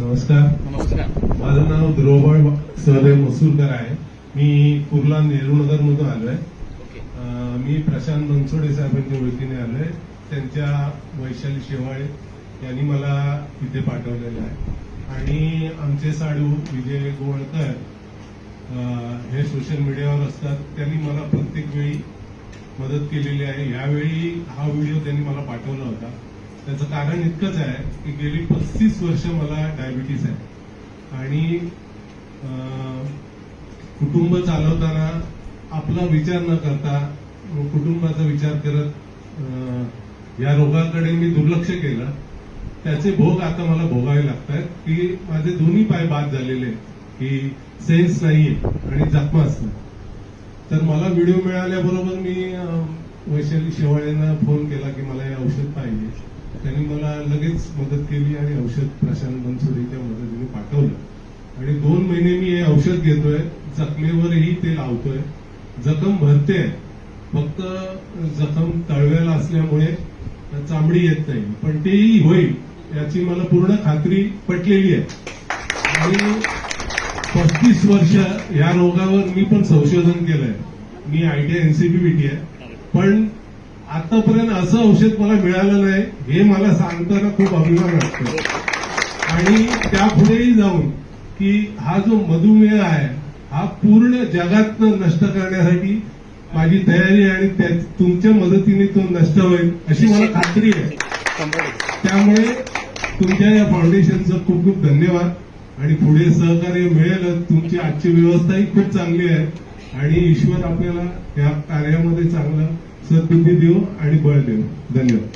नमस्कार. नमस्कार. माझं नाव ध्रुवबाळ सहदेव मसूरकर आहे. मी कुर्ला नेहरूनगर मधून आलोय मी प्रशांत बनसोडे साहेबांच्या ओळखीने आलोय. त्यांच्या वैशाली शेवाळे यांनी मला इथे पाठवलेलं आहे. आणि आमचे साडू विजय गोवळकर हे सोशल मीडियावर असतात. त्यांनी मला प्रत्येक वेळी मदत केलेली आहे. यावेळी हा व्हिडिओ त्यांनी मला पाठवला होता. त्याचं कारण इतकंच आहे की गेली पस्तीस वर्ष मला डायबिटीस आहे. आणि कुटुंब चालवताना आपला विचार न करता कुटुंबाचा विचार करत या रोगाकडे मी दुर्लक्ष केलं. त्याचे भोग आता मला भोगावे लागतात की माझे दोन्ही पाय बाद झालेले आहेत, की सेन्स नाहीये आणि जखमा नाही तर मला व्हिडिओ मिळाल्याबरोबर मी वैशाली शेवाळेंना फोन केला की मला हे औषध पाहिजे. त्यांनी मला लगेच मदत केली आणि औषध प्रशांत बनसोडेच्या मदतीने पाठवलं. आणि दोन महिने मी हे औषध घेतोय जखमेवरही ते लावतोय जखम भरते फक्त जखम तळव्याला असल्यामुळे चामडी येत नाही. पण तेही होईल याची मला पूर्ण खात्री पटलेली आहे. आणि पस्तीस वर्ष या रोगावर मी पण संशोधन केलंय. मी आयटीआय एनसीबीटी आहे पण आतापर्यंत असं औषध मला मिळालं नाही हे मला सांगताना खूप अभिमान वाटतो. आणि त्यापुढेही जाऊन की हा जो मधुमेह आहे हा पूर्ण जगातनं नष्ट करण्यासाठी माझी तयारी आणि तुमच्या मदतीने तो नष्ट होईल अशी मला खात्री आहे. त्यामुळे तुमच्या या फाउंडेशनचं खूप खूप धन्यवाद. आणि पुढे सहकार्य मिळेलच. तुमची आजची व्यवस्थाही खूप चांगली आहे. आणि ईश्वर आपल्याला या कार्यामध्ये चांगलं सद्बुद्धी देऊ आणि बळ देऊ. धन्यवाद.